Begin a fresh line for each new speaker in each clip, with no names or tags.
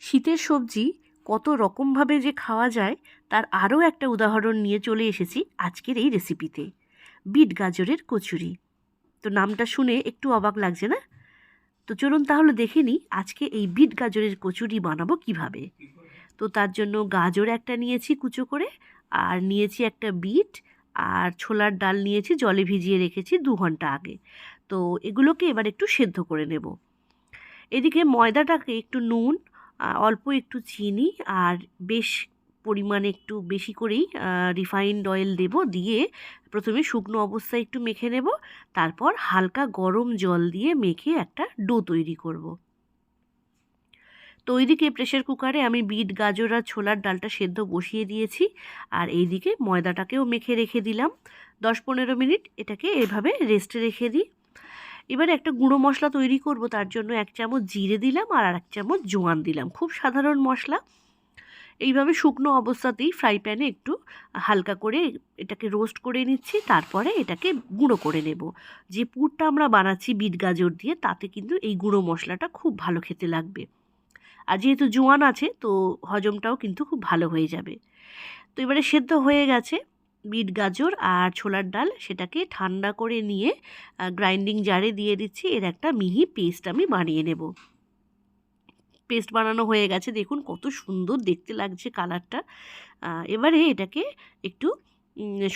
শীতের সবজি কত রকমভাবে যে খাওয়া যায়, তার আরও একটা উদাহরণ নিয়ে চলে এসেছি আজকের এই রেসিপিতে। বিট গাজরের কচুরি। তো নামটা শুনে একটু অবাক লাগছে না? তো চলুন তাহলে দেখে নিই আজকে এই বিট গাজরের কচুরি বানাবো কীভাবে। তো তার জন্য গাজর একটা নিয়েছি কুচো করে, আর নিয়েছি একটা বিট, আর ছোলার ডাল নিয়েছি, জলে ভিজিয়ে রেখেছি দু ঘণ্টা আগে। তো এগুলোকে এবার একটু সেদ্ধ করে নেব। এদিকে ময়দাটাকে একটু নুন অল্প একটু চিনি আর বেশ পরিমাণে একটু বেশি করেই রিফাইন্ড অয়েল দেব। দিয়ে প্রথমে শুকনো অবস্থায় একটু মেখে নেব। তারপর হালকা গরম জল দিয়ে মেখে একটা ডো তৈরি করব। তো ওইদিকে প্রেশার কুকারে আমি বিট, গাজর আর ছোলার ডালটা সেদ্ধ বসিয়ে দিয়েছি। আর এইদিকে ময়দাটাকেও মেখে রেখে দিলাম। দশ পনেরো মিনিট এটাকে এভাবে রেস্টে রেখে দিই। এবারে একটা গুঁড়ো মশলা তৈরি করব, তার জন্য এক চামচ জিরে দিলাম আর এক চামচ জোয়ান দিলাম। খুব সাধারণ মশলা। এইভাবে শুকনো অবস্থাতেই ফ্রাই প্যানে একটু হালকা করে এটাকে রোস্ট করে নিচ্ছি, তারপরে এটাকে গুঁড়ো করে নেব। যে পুরটা আমরা বানাচ্ছি বিট গাজর দিয়ে, তাতে কিন্তু এই গুঁড়ো মশলাটা খুব ভালো খেতে লাগবে। আর যেহেতু জোয়ান আছে, তো হজমটাও কিন্তু খুব ভালো হয়ে যাবে। তো এবারে সেদ্ধ হয়ে গেছে। বিট গাজর আর ছোলার ডাল সেটাকে ঠান্ডা করে নিয়ে গ্রাইন্ডিং জারে দিয়ে দিচ্ছি। এর একটা মিহি পেস্ট আমি বানিয়ে নেব। পেস্ট বানানো হয়ে গেছে। দেখুন কত সুন্দর দেখতে লাগছে কালারটা এবারে এটাকে একটু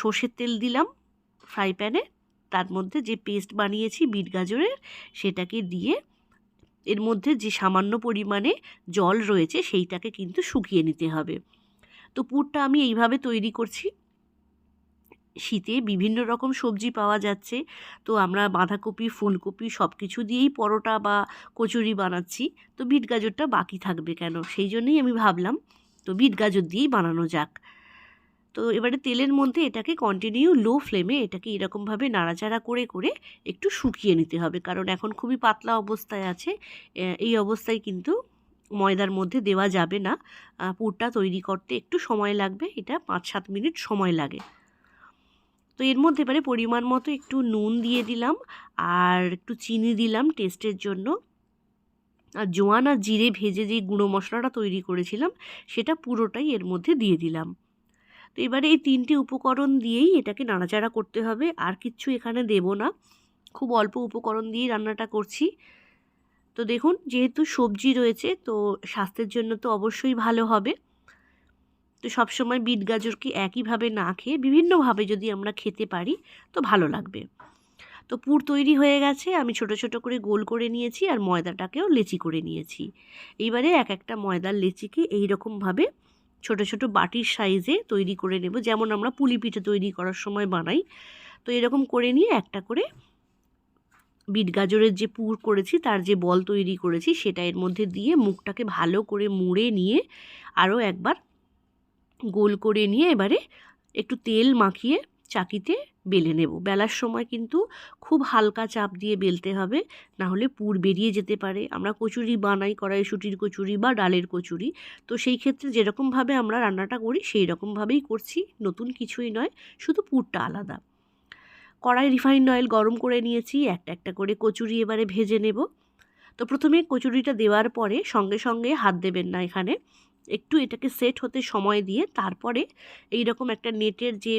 সর্ষের তেল দিলাম ফ্রাই প্যানে তার মধ্যে যে পেস্ট বানিয়েছি বিট গাজরের, সেটাকে দিয়ে এর মধ্যে যে সামান্য পরিমাণে জল রয়েছে সেইটাকে কিন্তু শুকিয়ে নিতে হবে। তো পুরটা আমি এইভাবে তৈরি করছি। শীতে বিভিন্ন রকম সবজি পাওয়া যাচ্ছে। তো আমরা বাঁধাকপি, ফুলকপি সব কিছু দিয়েই পরোটা বা কচুরি বানাচ্ছি। তো বিট গাজরটা বাকি থাকবে কেন? সেই জন্যই আমি ভাবলাম, তো বিট গাজর দিয়েই বানানো যাক। তো এবারে তেলের মধ্যে এটাকে কন্টিনিউ লো ফ্লেমে এটাকে এরকমভাবে নাড়াচাড়া করে করে একটু শুকিয়ে নিতে হবে। কারণ এখন খুবই পাতলা অবস্থায় আছে। এই অবস্থায় কিন্তু ময়দার মধ্যে দেওয়া যাবে না। পুরটা তৈরি করতে একটু সময় লাগবে। এটা পাঁচ সাত মিনিট সময় লাগে। তো এর মধ্যে এবারে পরিমাণ মতো একটু নুন দিয়ে দিলাম আর একটু চিনি দিলাম টেস্টের জন্য। আর জোয়ান আর জিরে ভেজে যে গুঁড়ো মশলাটা তৈরি করেছিলাম, সেটা পুরোটাই এর মধ্যে দিয়ে দিলাম। তো এবারে এই তিনটে উপকরণ দিয়েই এটাকে নাড়াচাড়া করতে হবে, আর কিচ্ছু এখানে দেব না। খুব অল্প উপকরণ দিয়েই রান্নাটা করছি। তো দেখুন, যেহেতু সবজি রয়েছে, তো স্বাস্থ্যের জন্য তো অবশ্যই ভালো হবে। তো সবসময় বিট গাজরকে একইভাবে না খেয়ে বিভিন্নভাবে যদি আমরা খেতে পারি, তো ভালো লাগবে। তো পুর তৈরি হয়ে গেছে, আমি ছোট ছোট করে গোল করে নিয়েছি আর ময়দাটাকেও লেচি করে নিয়েছি। এইবারে এক একটা ময়দার লেচিকে এইরকমভাবে ছোট ছোট বাটির সাইজে তৈরি করে নেব, যেমন আমরা পুলি পিঠে তৈরি করার সময় বানাই। তো এরকম করে নিয়ে একটা করে বিট গাজরের যে পুর করেছি, তার যে বল তৈরি করেছি, সেটা এর মধ্যে দিয়ে মুখটাকে ভালো করে মুড়ে নিয়ে আরও একবার গোল করে নিয়ে এবারে একটু তেল মাখিয়ে চাকিতে বেলে নেব। বেলার সময় কিন্তু খুব হালকা চাপ দিয়ে বেলতে হবে, না হলে পুর বেরিয়ে যেতে পারে। আমরা কচুরি বানাই, কড়াইশুটির কচুরি বা ডালের কচুরি। তো সেই ক্ষেত্রে যেরকমভাবে আমরা রান্নাটা করি, সেই রকমভাবেই করছি। নতুন কিছুই নয়, শুধু পুরটা আলাদা। কড়াই রিফাইন্ড অয়েল গরম করে নিয়েছি, একটা একটা করে কচুরি এবারে ভেজে নেব। তো প্রথমে কচুরিটা দেওয়ার পরে সঙ্গে সঙ্গে হাত দেবেন না এখানে। একটু এটাকে সেট হতে সময় দিয়ে তারপরে এই রকম একটা নেটের যে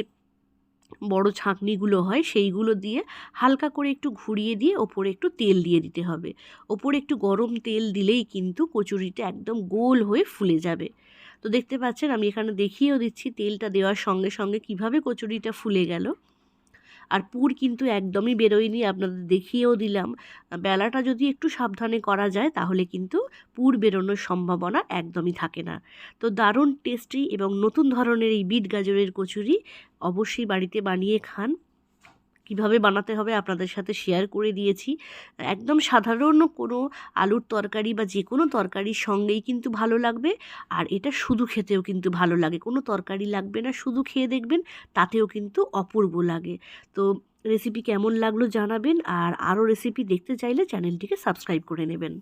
বড় ছাঁকনিগুলো হয় সেইগুলো দিয়ে হালকা করে একটু ঘুরিয়ে দিয়ে ওপরে একটু তেল দিয়ে দিতে হবে। ওপরে একটু গরম তেল দিলেই কিন্তু কচুরিটা একদম গোল হয়ে ফুলে যাবে। তো দেখতে পাচ্ছেন আমি এখানে দেখিয়েও দিচ্ছি তেলটা দেওয়ার সঙ্গে সঙ্গে কীভাবে কচুরিটা ফুলে গেল। আর পুর কিন্তু একদমই বেরোয়নি, আপনাদের দেখিয়েও দিলাম। বেলাটা যদি একটু সাবধানে করা যায়, তাহলে কিন্তু পুর বেরোনোর সম্ভাবনা একদমই থাকে না। তো দারুণ টেস্টি এবং নতুন ধরনের এই বিট গাজরের কচুরি অবশ্যই বাড়িতে বানিয়ে খান। কীভাবে বানাতে হবে আপনাদের সাথে শেয়ার করে দিয়েছি। একদম সাধারণ কোনো আলুর তরকারি বা যে কোনো তরকারির সঙ্গেই কিন্তু ভালো লাগবে। আর এটা শুধু খেতেও কিন্তু ভালো লাগে। কোনো তরকারি লাগবে না, শুধু খেয়ে দেখবেন তাতেও কিন্তু অপূর্ব লাগে। তো রেসিপি কেমন লাগল জানাবেন আর আরও রেসিপি দেখতে চাইলে চ্যানেলটিকে সাবস্ক্রাইব করে নেবেন।